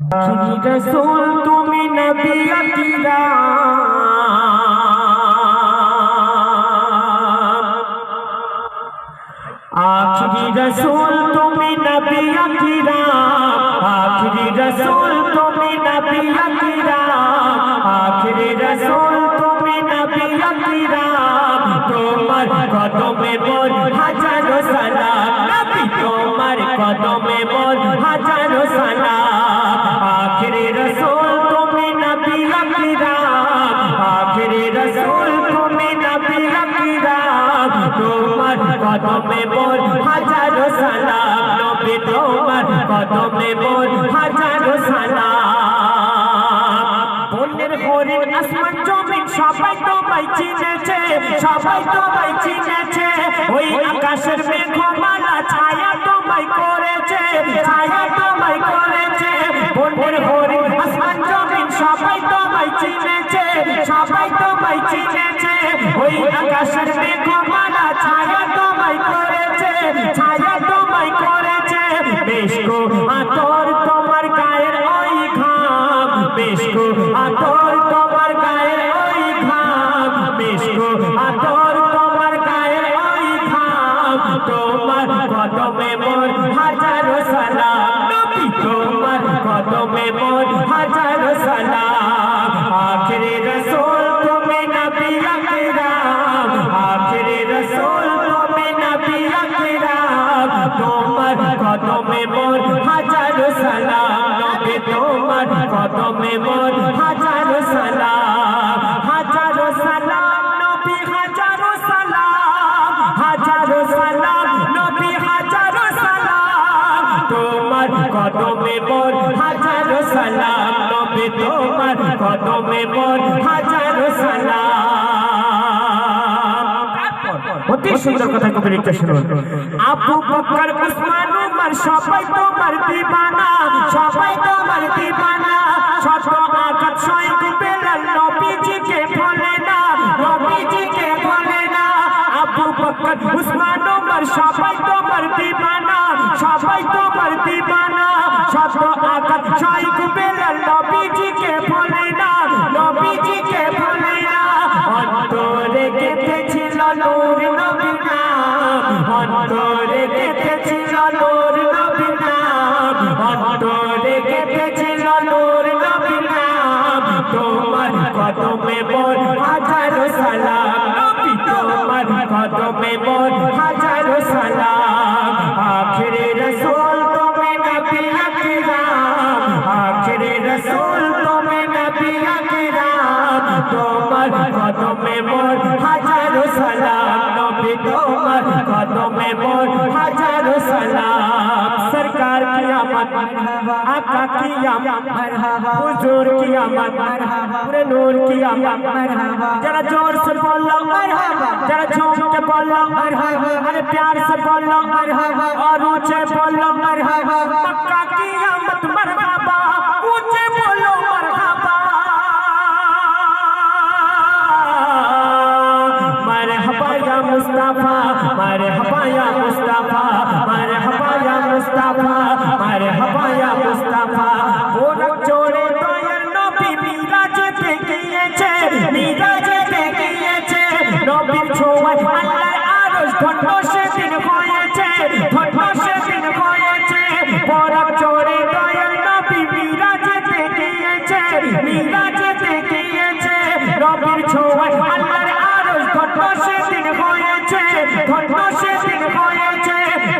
আখিরি রসুল তুমি নবী আখিরি রসুল তুমি নবী আখিরি রসুল তুমি নবী আখিরি রসুল তুমি নবী তোমার কদমে মোর হাজারো সালাম নবী তোমার কদমে মোর হাজারো সালাম কদমে মোর হাজারো সালাম, নবী তোমার কদমে মোর হাজারো সালাম। বন্যের হরিণ, আসমান, জমিন, সবাই তোমায় চিনেছে, সবাই তোমায় চিনেছে। ওই আকাশের মেঘমালা ছায়া তোমায় করেছে, ছায়া তোমায় করেছে। বন্যের হরিণ, আসমান, জমিন, সবাই তোমায় চিনেছে, সবাই তোমায় চিনেছে। ওই আকাশের মেঘমালা তোমার কদমে মোর হাজারো সালাম। অতি সুন্দর কথা কবি লিখতে শুনুন। আবু বকর, উসমান, উমর, সবাই তোমার দিবানা, সবাই তোমার দিবানা। শত আঘাত সহিত বেলাল নবীজিকে বলে না, নবীজিকে বলে না। আবু বকর, উসমান, উমর, সবাই তোমার দিবানা, সবাই তোমার দিবানা। আঘাত সহিত বেলাল নবীজিকে বলে না, নবীজিকে বলে না। অন্তরে গেঁথেছিল নূর নবীর নাম অন্তরে গেঁথেছিল নূর নবীর নাম অন্তরে গেঁথেছিল নূর নবীর নাম তোমার কদমে মোর হাজারো সালাম নবী, তোমার কদমে মোর किया मरहबा हुजूर किया मरहबा पूरे नूर किया मरहबा जरा ज़ोर से बोलो मरहबा जरा ज़ोर से बोलो मरहबा अरे प्यार से बोलो मरहबा और ऊँचे बोलो मरहबा पक्का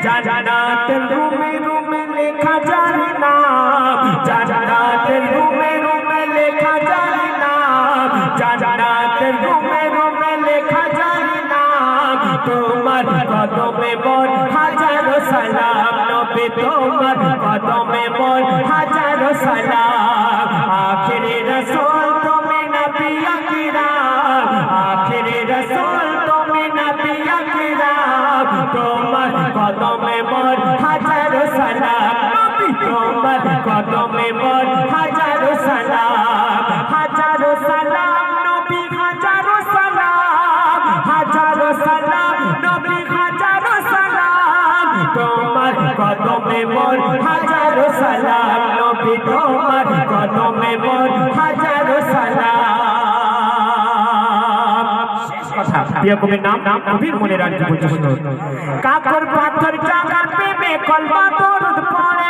জান্নাতের রুমে রুমে লেখা যার নাম জান্নাতের রুমে রুমে লেখা যার নাম জান্নাতের রুমে রুমে লেখা যার নাম তোমার কদমে মোর হাজারো সালাম নবী তোমার কদমে মোর হাজারো সালাম কদমে মোর হাজারো সালাম হাজারো সালাম, নবী, হাজারো সালাম হাজারো সালাম, নবী, হাজারো সালাম। তোমার কদমে মোর হাজারো সালাম, নবী, তোমার কদমে মোর হাজারো সালাম। কথা। প্রিয় কবির নাম কবির মনে রাখতে কাকর পাথর চাকা প্রেমে কলমা দরুদ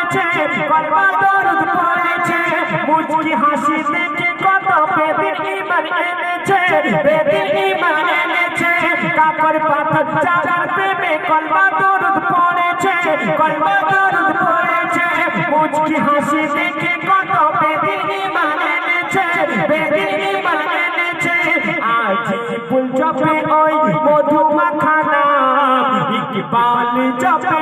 পড়েছে কলমা দরুদ পড়েছে মুচকি হাসি দেখে কত বেদিন ইমান এনেছে বেদিন ইমান এনেছে কাকর পাথর চাকা প্রেমে কলমা দরুদ পড়েছে কলমা দরুদ পড়েছে মুচকি হাসি দেখে কত বেদিন ইমান এনেছে বেদিন ইমান এনেছে আজ ফুল জপে ওই মধু মাখানা ইকবাল জপে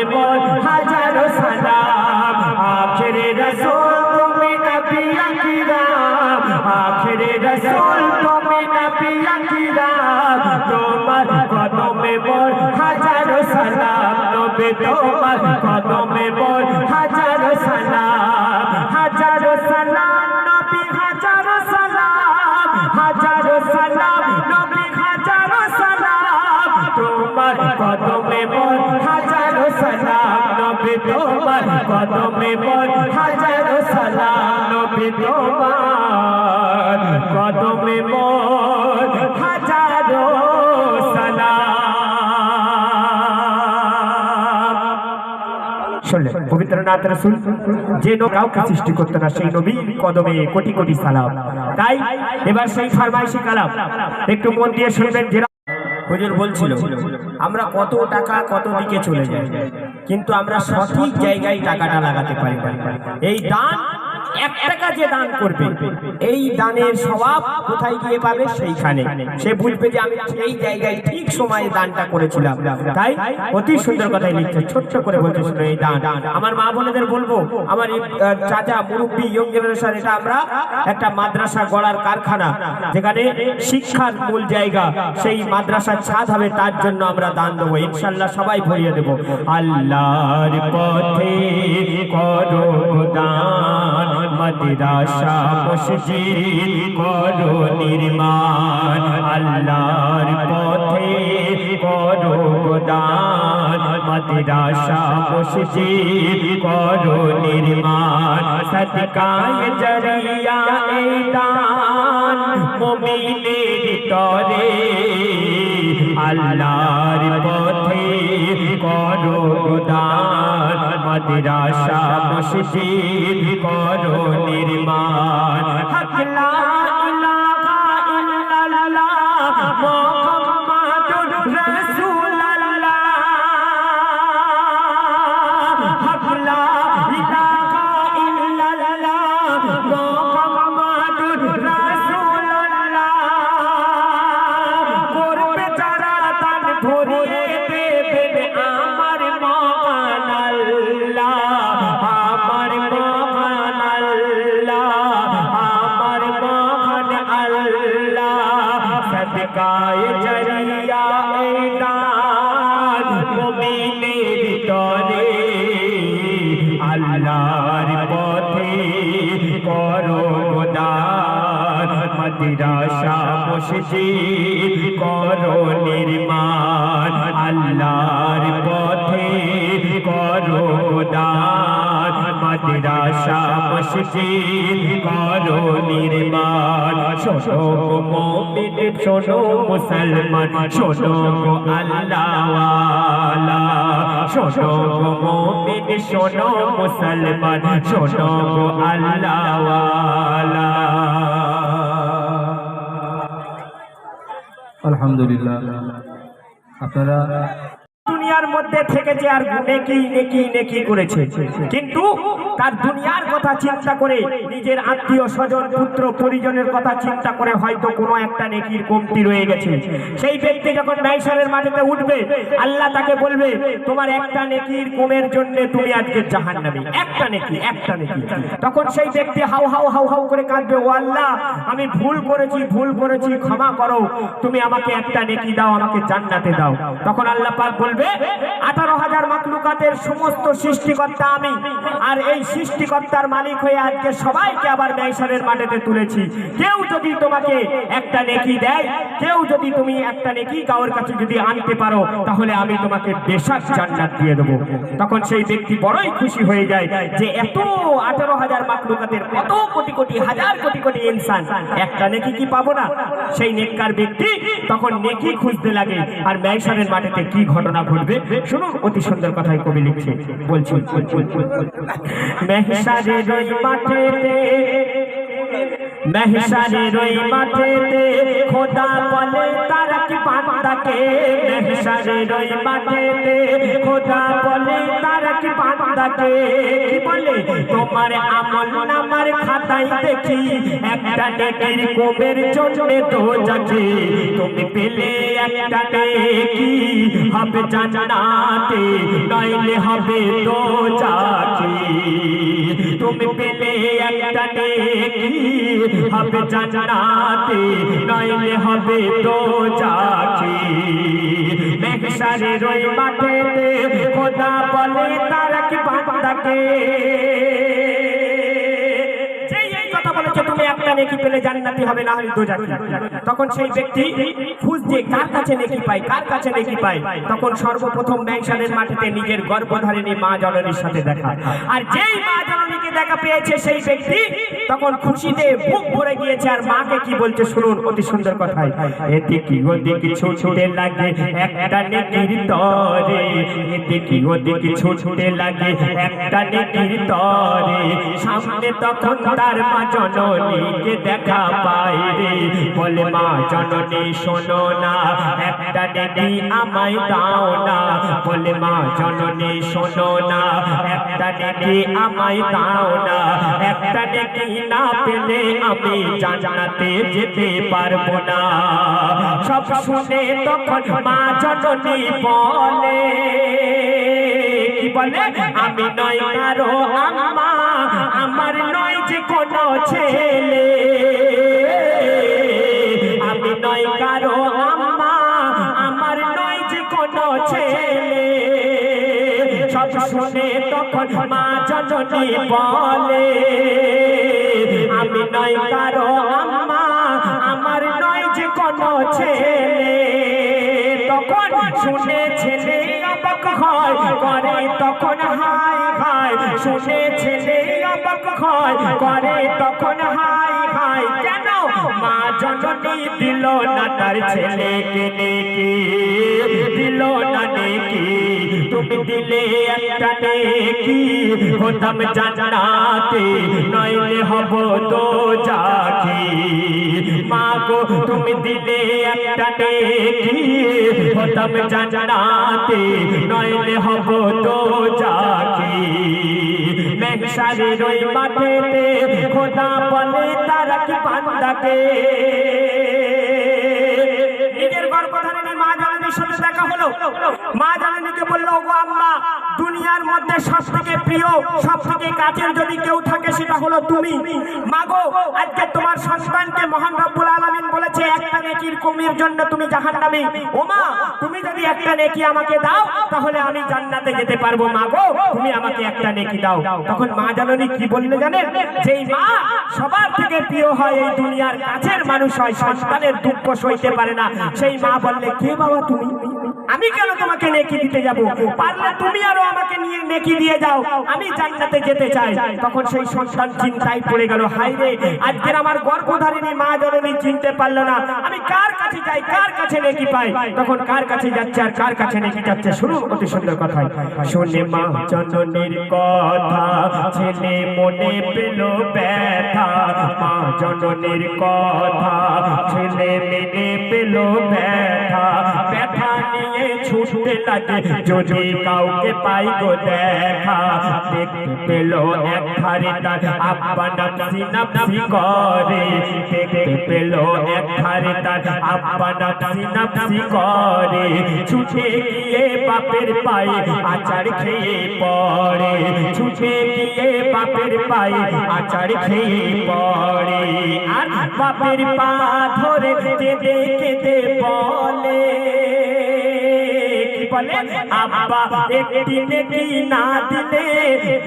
কদমে মোর হাজারো সালাম। আখেরে রসুল, তুমি নবী আকিরাম। আখেরে রসুল, তুমি নবী আকিরাম। তোমার কদমে মোর হাজারো সালাম। নবী, তোমার কদমে মোর হাজারো সালাম। হাজারো সালাম, নবী, হাজারো সালাম। তোমার কদমে মোর হাজারো সালাম নবী তোমার। কদমে মোর হাজারো শুনলেন পবিত্রনাথ রসুল যে কাউকে সৃষ্টি করতো না, সেই নবী কদমে কোটি কোটি সালাম। তাই এবার সেই ফারমাইশি কালাম। একটু মন দিয়ে শুনবেন যে হুজুর বলছিল, আমরা কত টাকা কত দিকে চলে যাই? কিন্তু আমরা সঠিক জায়গায় টাকাটা লাগাতে পারি এই দান এক টাকা যে দান করবে, এই দানের স্বভাব কোথায় গিয়ে পাবে? সেইখানে। সে বুঝবে যে আমি জায়গায় ঠিক সময়ে দানটা করেছিলাম। তাই অতি সুন্দর কথাই লিখছে, ছোট্ট করে এই দান। আমার মা বোনেদের বলব, আমার চাচা মুরব্বী এটা আমরা একটা মাদ্রাসা গড়ার কারখানা, যেখানে শিক্ষার মূল জায়গা, সেই মাদ্রাসার ছাদ হবে, তার জন্য আমরা দান দেবো। ইনশাল্লাহ সবাই ভরিয়ে দেবো। আল্লাহর পথে করো দান। মাদ্রাসা মসজিদ করো নির্মাণ, আল্লাহর পথে করো দান মাদ্রাসা, মসজিদ, করো নির্মাণ সদকায় জরিয়া এই দান, মুমিনের তরে আল্লাহর পথে করো দান মাদ্রাসা মসজিদ করো নির্মাণ। হক লা মসজিদ করো নির্মাণ, আল্লাহর পথে করো দান। মাদ্রাসা মসজিদ করো নির্মাণ। শোনো মুমিন, শোনো মুসলমান, শোনো আল্লাহওয়ালা। শোনো মুমিন, শোনো মুসলমান, শোনো আল্লাহওয়ালা। আলহামদুলিল্লাহ। আপনারা দুনিয়ার মধ্যে থেকেছে আর নেকি নেকি নেকি করেছে। কিন্তু তার দুনিয়ার কথা চিন্তা করে নিজের আত্মীয় স্বজন, পুত্র, পরিজনের কথা চিন্তা করে হয়তো কোনো একটা নেকির কমতি রয়ে গেছে। সেই ব্যক্তি যখন ন্যায়সারের মাটিতে উঠবে, আল্লাহ তাকে বলবে, তোমার একটা নেকির কমের জন্য তুমি আজকে জাহান্নামী। একটা নেকি একটা নেকি। তখন সেই ব্যক্তি হাউ হাউ হাউ হাউ করে কাঁদবে, ও আল্লাহ, আমি ভুল করেছি ভুল করেছি, ক্ষমা করো। তুমি আমাকে একটা নেকি দাও, আমাকে জান্নাতে দাও। তখন আল্লাহ পাক বলবে আঠারো হাজার মাকলুকাতের সমস্ত সৃষ্টিকর্তা আমি। আর এই সৃষ্টিকর্তার মালিক হয়ে আজকে সবাইকে আবার ন্যায়সরের মাঠেতে তুলেছি। কেউ যদি তোমাকে একটা নেকি দেয়, কেউ যদি তুমি একটা নেকি কারোর কাছে যদি আনতে পারো, তাহলে আমি তোমাকে বেশাক জান্নাত দিয়ে দেবো। তখন সেই ব্যক্তি বড়ই খুশি হয়ে যায় যে এত আঠারো হাজার মাকলুকাতের কত কোটি কোটি, হাজার কোটি কোটি ইনসান, একটা নেকি কি পাবো না? সেই নেককার ব্যক্তি তখন নেকি খুঁজতে লাগে। আর ম্যাইসারের মাঠেতে কি ঘটনা ঘটবে? শুনুন অতি সুন্দর কথাই কবি লিখছে বলছি মেহসারের ওই মাঠেতে মেহসারের খোদা বলে তারা কি বান্দাকে মেহসারের ওই মাঠেতে খোদা বলে, তারা কি বান্দাকে কি বলে? তোমার আমল নামার খাতায় দেখি, একটা নেকির কোমের জন্য তো যাকে তুমি পেলে একটা নেকি, হবে জান্নাতে, নইলে হবে তো যাকে তুমি পেলে একটা নেকি। হবে জান্নাতে, নইলে হবে তো খোদা বলে তারা কি বান্দাকে। হবে, না কার কাছে কার কাছে তখন সর্বপ্রথম ম্যাংসানের মাটিতে নিজের গর্ভধারিণী মা জননীর সাথে দেখা। আর যেই মা জননীকে দেখা পেয়েছে সেই ব্যক্তি, তখন খুশিতে বুক ভরে গিয়েছে। আর মাকে কি বলছে শুনুন, অতি সুন্দর কথাই। এদিকে ওদিকে ছুটে লাগে একটা নেকির তরে এতে এদিকে ওদিকে ছুটে লাগে একটা নেকির তরে। সামনে তখন তার মা জননীকে দেখা পায় রে। বলে, মা, জননী, শোনো না একটা নেকি আমায় দাও না। বলে, মা, জননী, শোনো না। একটা নেকি আমায় দাও না। একটা নেকি না পেলে আমি জান্নাতে যেতে পারব না। সব শুনে তখন মা জননী বলে, কি বলে? আমি নয় কারও আম্মা, আমার নয় যে কোনো ছেলে। বলে আমি নয় কারও আম্মা, আমার নয় যে কোনো ছেলে। তখন শুনে ছেলে হয় করে তখন হাই হাই শুনে ছেলে অবাক হয় করে তখন হাই হাই। কেন? মা জননী দিল না তার ছেলেকে নেকি দিল না নেকি তুমি দিলে একটা নেকি। হতাম জানাতে নইলে হব তো যাকি। মা গো, তুমি দিলে একটা নেকি। হতাম জানাতে নইলে হব তো যাকি। মেঘসারের ওই মাঠেতে খোদা বলে তারা কি নিজের গর্ভধারিণী মা জানানির সাথে দেখা হলো। মা জানানিকে বলল গো আম্মা দুনিয়ার মধ্যে সব থেকে প্রিয় সব থেকে কাছের যদি কেউ থাকে সেটা হলো তুমি। মাগো, আজকে তোমার সন্তানকে মহান রব্বুল আলামিন বলেছে, একটা নেকির কমির জন্য তুমি জাহান্নামে। ও ওমা, তুমি যদি একটা নেকি আমাকে দাও, তাহলে আমি জান্নাতে যেতে পারব। মা গো, তুমি আমাকে একটা নেকি দাও। তখন মা জাননি কি বললে জানেন? যেই মা সবার থেকে প্রিয় হয় এই দুনিয়ার কাছের মানুষ হয়, সন্তানের দুঃখ সইতে পারে না। সেই মা বললে, কে বাবা তুমি? আমি কেন তোমাকে নেকি দিতে যাব? পারলে তুমি আরও আমাকে নিয়ে নেকি দিয়ে যাও। আমি জান্নাতে যেতে চাই তখন সেই সন্তান চিন্তায় পড়ে গেল হাই রে আজকের আমার গর্ভধারিণী মা জননী চিনতে পারল না। আমি কার কাছে যাই? কার কাছে নেকি পাই? তখন কার কাছে যাচ্ছে আর কার কাছে নেকি যাচ্ছে? শুরু অতি সুন্দর কথা শুনে মা জননীর কথা ছেলে মনে পেল ব্যথা। মা জননীর কথা ছেলে মেনে পেল ব্যথা। নিয়ে ছুটতে লাগে। যদি কাউকে পাই গো দেখা, দেখতে পেল এক ধারে তার আব্বা নাপসি নাপসি করে। দেখতে পেল এক ধারে তার আব্বা নাপসি নাপসি করে। ছুটে গিয়ে বাপের পায়ে আচার খেয়ে পড়ে। ছুটে গিয়ে বাপের পায়ে আচার খেয়ে পড়ে। আর বাপের পা ধরে কেঁদে কেঁদে বলে বলে, আব্বা, একটি নেকি না দিলে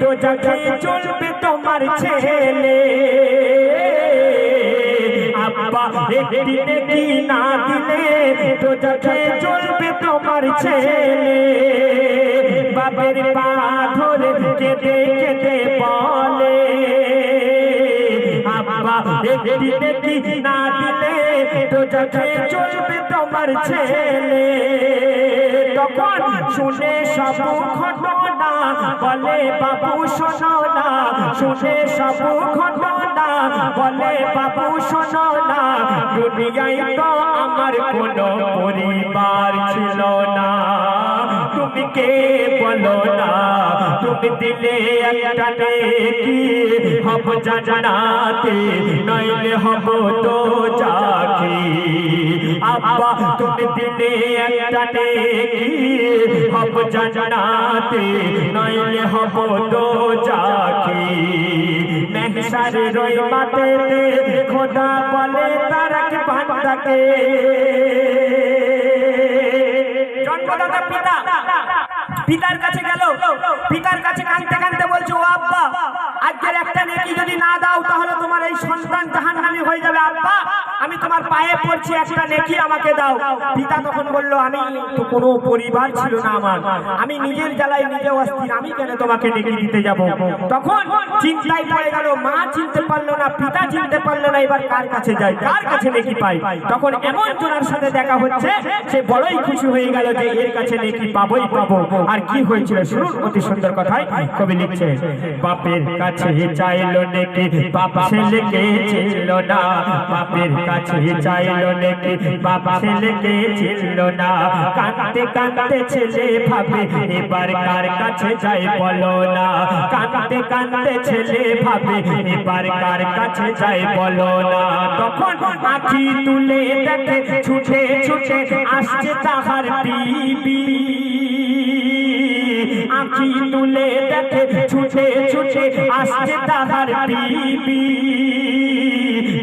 তো যাকে চলবে তোমার ছেলে। আব্বা, একটি নেকি না দিলে তো যাকে চলবে তোমার ছেলে। বাপের পা ধরে কেঁদে কেঁদে বলে, আব্বা, একটি নেকি না দিলে তো যাকে চলবে তোমার ছেলে। তখন শুনে সব ঘটনা বলে বাবু শোনো না শুনে সব ঘটনা বলে বাবু শোনো না দুনিয়ায় তো আমার কোনো পরিবার ছিল না। তুমি কে বলো না, তুমি দিলে একটা নেকি, হব জানাতে নইলে হব তো চাকি আব্বা, তুমি দিলে একটা নেকি, হব জানাতে নইলে হব তো চাকি মেহসার রই মাতে খোদা বলে তারাক বান্দাকে। জন্মদাতা পিতা পিতার কাছে গেল। পিতার কাছে কাঁদতে কাঁদতে বলছে ও আব্বা আজকের একটা নেকি যদি না দাও, তাহলে তোমার এই সন্তান জাহান্নামী হয়ে যাবে। আব্বা, আমি তোমার পায়ে পড়ছি, একটা নেকি আমাকে দাও। পিতা তখন বলল, আমি তো কোনো পরিবার ছিল না আমার। আমি নিজের জ্বালায় নিজে অস্থির, আমি কেন তোমাকে নেকি দিতে যাব? তখন চিন্তায় পড়ে গেল, মা চিনতে পারল না, পিতা চিনতে পারল না, এবার কার কাছে যাই কার কাছে নেকি পাই তখন এমন জনের সাথে দেখা হচ্ছে, সে বড়ই খুশি হয়ে গেল যে, এর কাছে নেকি পাবোই পাবো। আর কি হয়েছিল? শুনুন অতি সুন্দর কথাই কবি লিখছে বাপের কাছে চাইলো নেকি? বাপ ছেলেকে ছিল না? বাপের কাছে চাইলো নেকি? বাপ ছেলেকে ছিল না? কাঁদতে কাঁদতে ছেলে ভাবে, এবার কার কাছে যাই বলো না? কাঁদতে কাঁদতে ছেলে ভাবে, এবার কার কাছে যাই বলো না? তখন আখি তুলে দেখে, ছুটে ছুটে আসছে তাহার বিবি আখি তুলে দেখে ছুটে ছুটে আসছে তাহার বিবি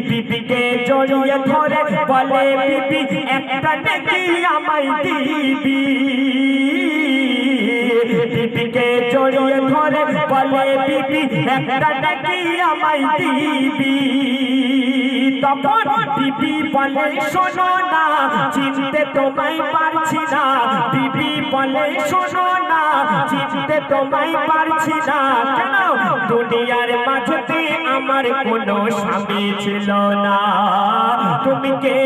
বিবিকে জড়িয়ে ধরে বলে বিবি একটা নেকি আমায় দিবি। বিবিকে জড়িয়ে ধরে বলে বিবি একটা নেকি আমায় দিবি। তখন বিবি বলে, শোনো না, চিনতে তোমায় পারছি না। বিবি বলে শোনো না চিনতে তোমায় পারছি না। কেন? দুনিয়ার মাঝতে আমার কোনো স্বামী ছিল না। তুমি কে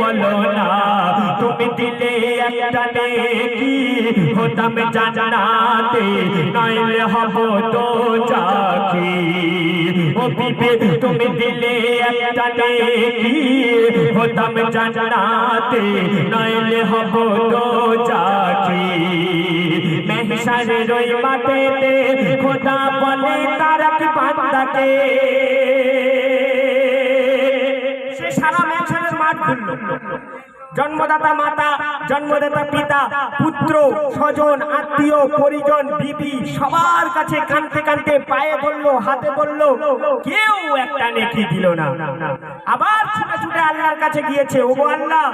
বলো না? তুমি দিলে একটা নেকি হতাম জানাতে নইলে হব তো চাকি ও বিবে তুমি দিলে একটা নেকি হতাম জানাতে নইলে হব তো মেহসারে রই মাতে খোদা বলে তারাক বান্দাকে। সে সারা মেহসারের মাঠ ঘুরল। জন্মদাতা মাতা, জন্মদাতা পিতা, পুত্র, স্বজন, আত্মীয়, পরিজন, বিবি, সবার কাছে কানতে কানতে পায়ে ধরলো হাতে ধরলো কেউ একটা নেকি দিল না। আবার ছুটে ছুটে আল্লাহর কাছে গিয়েছে ও আল্লাহ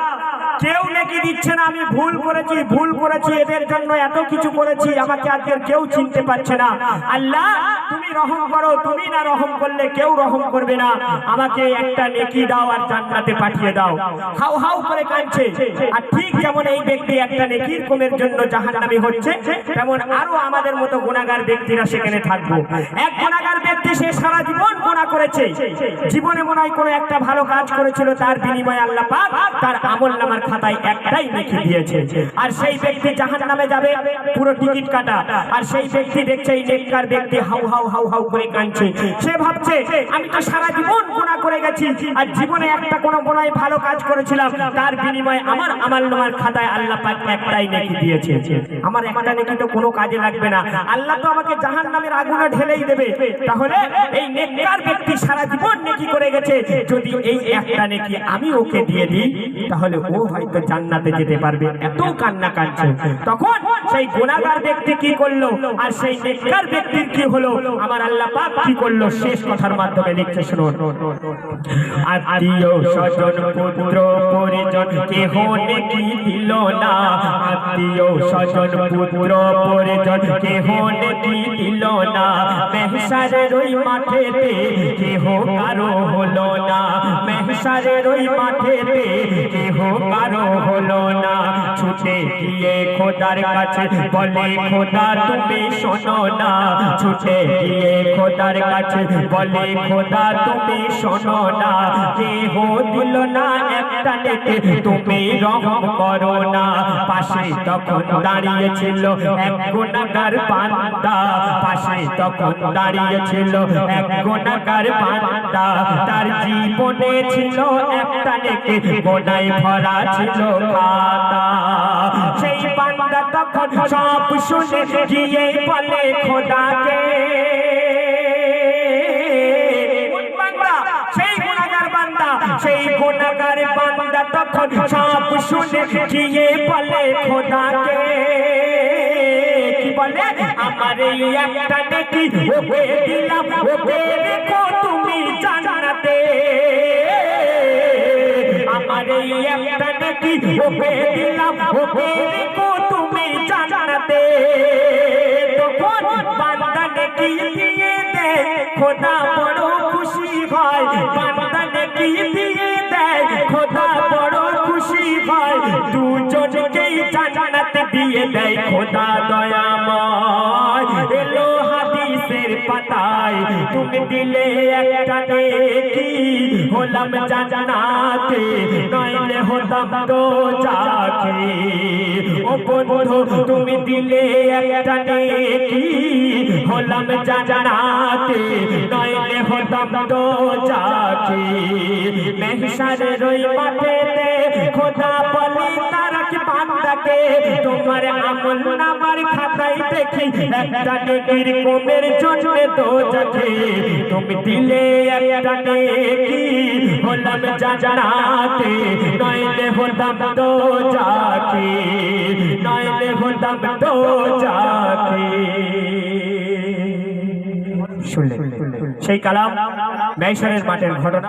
কেউ নেকি দিচ্ছে না, আমি ভুল করেছি ভুল করেছি, এদের জন্য এত কিছু করেছি, আমাকে আজকে কেউ চিনতে পারছে না। আল্লাহ, তুমি রহম করো, তুমি না রহম করলে কেউ রহম করবে না। আমাকে একটা নেকি দাও আর জান্নাতে পাঠিয়ে দাও। হাউ হাউ করে কাঁদছে। আর ঠিক যেমন এই ব্যক্তি একটা নেকির কমের জন্য জাহান্নামী হচ্ছে, তেমন আরও আমাদের মতো গুণাগার ব্যক্তিরা সেখানে থাকব। এক গুণাগার ব্যক্তি সে সারা জীবন গুণা করেছে। জীবনে মনে হয় কোনো একটা ভালো কাজ করেছিল, তার বিনিময়ে আল্লাহ পাক তার আমল নামার খাতায় একটাই নেকি দিয়েছে। আর সেই ব্যক্তি জাহান নামে যাবে, পুরো টিকিট কাটা। আর সেই ব্যক্তি দেখছে এই নেককার ব্যক্তি হাউ হাউ হাউ হাউ করে কাঁদছে। সে ভাবছে, আমি তো সারা জীবন গুণা করে গেছি, আর জীবনে একটা কোনো গোনায় ভালো কাজ করেছিলাম। তার বিনিময়ে আমার আমল নামার খাতায় আল্লাহ পাক একটাই নেকি দিয়েছে। আমার একটা নেকি তো কোনো কাজে লাগবে না। আল্লাহ তো আমাকে জাহান নামের আগুনে ঢেলেই দেবে। তাহলে এই নেককার ব্যক্তি সারা জীবন নেকি করে গেছে। যদি এই একটা নেকি আমি ওকে দিয়ে দিই, তাহলে ও হয় হয়তো জান্নাতে যেতে পারবে। এত কান্না কাঁদছে। তখন সেই গুণাগার ব্যক্তি কি করল? আর সেই নেককার ব্যক্তির কি হলো? আমার আল্লাহ পাক কি করল? শেষ কথার মাধ্যমে লিখছে, শুনুন। আত্মীয় স্বজন, পুত্র, পরিজন, কেহ নেকি দিল না। আত্মীয় স্বজন, পুত্র, পরিজন, কেহ নেকি দিল না। মেহসারের ওই মাঠেতে কেহ কারও হলো না। মেহসারের ওই মাঠেতে কেহ কারও হলো না, ছুটে গিয়ে খোদার কাছে বলে, খোদা, তুমি শোনো না। ছুটে গিয়ে খোদার কাছে বলে, খোদা, তুমি শোনো না। কেহ দিল না একটা নেকে তুমি রহম করো না। পাশে তখন দাঁড়িয়েছিল এক গুণাগার বান্দা। পাশে তখন দাঁড়িয়েছিল এক গুণাগার বান্দা। তার জীবনে ছিল একটা নেকে গোনায় ভরা ছিল খাতা। সেই বান্দা তখন সব শুনে গিয়ে বলে, খোদাকে। সেই গুণাগার বান্দা তখন সব শুনে গিয়ে বলে, খোদাকে। কি বলে? আমার এই একটা নেকি ওকে দিলাম। ওকে রেখো তুমি জান্নাতে। আমার এই একটা নেকি ওকে দিলাম ওকে রেখো তুমি জান্নাতে। তখন বান্দা নেকি দিয়ে দে খোদা বড় খুশি হয়। বান্দা নেকি দিয়ে দেয়? খোদা বড় খুশি হয়। দুজনকেই জান্নাত দিয়ে দেয়। খোদা দয়াময়। তুমি দিলে একটা নেকি, হলাম জান্নাতে, নইলে হতাম তো চাকরি। ও বন্ধু, তুমি দিলে একটা নেকি, হলাম জান্নাতে, নইলে হতাম তো চাকরি। মেহসারের ওই মাঠেতে খোদা বলি তারাক বান্দাকে তোমার আমল নামার খাতায় দেখি, একটা নেকির কমের জন্য তো যাকে তুমি দিলে একটা নেকি হলাম জানাতে নইলে হতাম তো যাকে নইলে হতাম তো যাকে শুনলেন সেই কালাম মেশরের মাঠের ঘটনা।